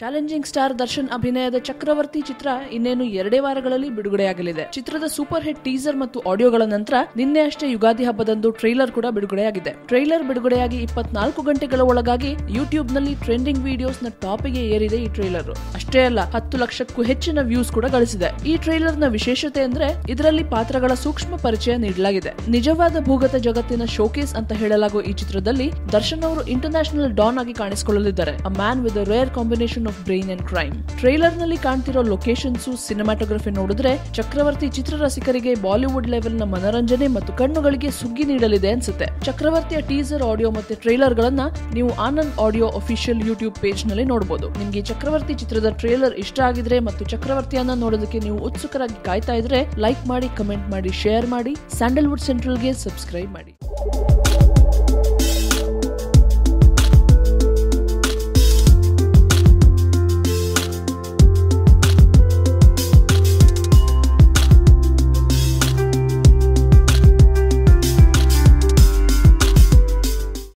Challenging star Darshan ಅಭಿನಯದ ಚಕ್ರವರ್ತಿ ಚಿತ್ರ ಇನ್ನೇನು ಎರಡೇ ವಾರಗಳಲ್ಲಿ ಬಿಡುಗಡೆಯಾಗಲಿದೆ. ಚಿತ್ರದ ಸೂಪರ್ ಹಿಟ್ ಟೀಸರ್ ಮತ್ತು ಆಡಿಯೋಗಳ ನಂತರ ನಿನ್ನೆ ಅಷ್ಟೇ ಯುಗಾದಿ ಹಬ್ಬದಂದು ಟ್ರೈಲರ್ ಕೂಡ ಬಿಡುಗಡೆಯಾಗಿದೆ. ಟ್ರೈಲರ್ ಬಿಡುಗಡೆಯಾಗಿ ಇಪ್ಪತ್ನಾಲ್ಕು ಗಂಟೆಗಳ ಒಳಗಾಗಿ ಯೂಟ್ಯೂಬ್ನಲ್ಲಿ ಟ್ರೆಂಡಿಂಗ್ ವಿಡಿಯೋಸ್ನ ಟಾಪಿಗೆ ಏರಿದೆ ಈ ಟ್ರೈಲರ್. ಅಷ್ಟೇ ಅಲ್ಲ, ಹತ್ತು ಲಕ್ಷಕ್ಕೂ ಹೆಚ್ಚಿನ ವ್ಯೂಸ್ ಕೂಡ ಗಳಿಸಿದೆ. ಈ ಟ್ರೈಲರ್ನ ವಿಶೇಷತೆ ಅಂದ್ರೆ ಇದರಲ್ಲಿ ಪಾತ್ರಗಳ ಸೂಕ್ಷ್ಮ ಪರಿಚಯ ನೀಡಲಾಗಿದೆ. ನಿಜವಾದ ಭೂಗತ ಜಗತ್ತಿನ ಶೋಕೇಸ್ ಅಂತ ಹೇಳಲಾಗುವ ಈ ಚಿತ್ರದಲ್ಲಿ ದರ್ಶನ್ ಅವರು ಇಂಟರ್ನ್ಯಾಷನಲ್ ಡಾನ್ ಆಗಿ ಕಾಣಿಸಿಕೊಳ್ಳಲಿದ್ದಾರೆ. A man with rare combination of brain and crime ಟ್ರೈಲರ್ನಲ್ಲಿ ಕಾಣ್ತಿರೋ ಲೊಕೇಶನ್ಸ್ ಸಿನಿಮಾಟೋಗ್ರಫಿ ನೋಡಿದ್ರೆ ಚಕ್ರವರ್ತಿ ಚಿತ್ರರಸಿಕರಿಗೆ ಬಾಲಿವುಡ್ ಲೆವೆಲ್ನ ಮನರಂಜನೆ ಮತ್ತು ಕಣ್ಣುಗಳಿಗೆ ಸುಗ್ಗಿ ನೀಡಲಿದೆ ಅನ್ಸುತ್ತೆ. ಚಕ್ರವರ್ತಿಯ ಟೀಸರ್ ಆಡಿಯೋ ಮತ್ತೆ ಟ್ರೈಲರ್ ಗಳನ್ನ ನೀವು ಆನಂದ್ ಆಡಿಯೋ ಅಫಿಷಿಯಲ್ ಯೂಟ್ಯೂಬ್ ಪೇಜ್ನಲ್ಲಿ ನೋಡಬಹುದು ನಿಮ್ಗೆ ಚಕ್ರವರ್ತಿ ಚಿತ್ರದ ಟ್ರೇಲರ್ ಇಷ್ಟ ಆಗಿದ್ರೆ ಮತ್ತು ಚಕ್ರವರ್ತಿಯನ್ನ ನೋಡೋದಕ್ಕೆ ನೀವು ಉತ್ಸುಕರಾಗಿ ಕಾಯ್ತಾ ಇದ್ರೆ ಲೈಕ್ ಮಾಡಿ ಕಮೆಂಟ್ ಮಾಡಿ ಶೇರ್ ಮಾಡಿ ಸ್ಯಾಂಡಲ್ವುಡ್ ಸೆಂಟ್ರಲ್ಗೆ ಸಬ್ಸ್ಕ್ರೈಬ್ ಮಾಡಿ.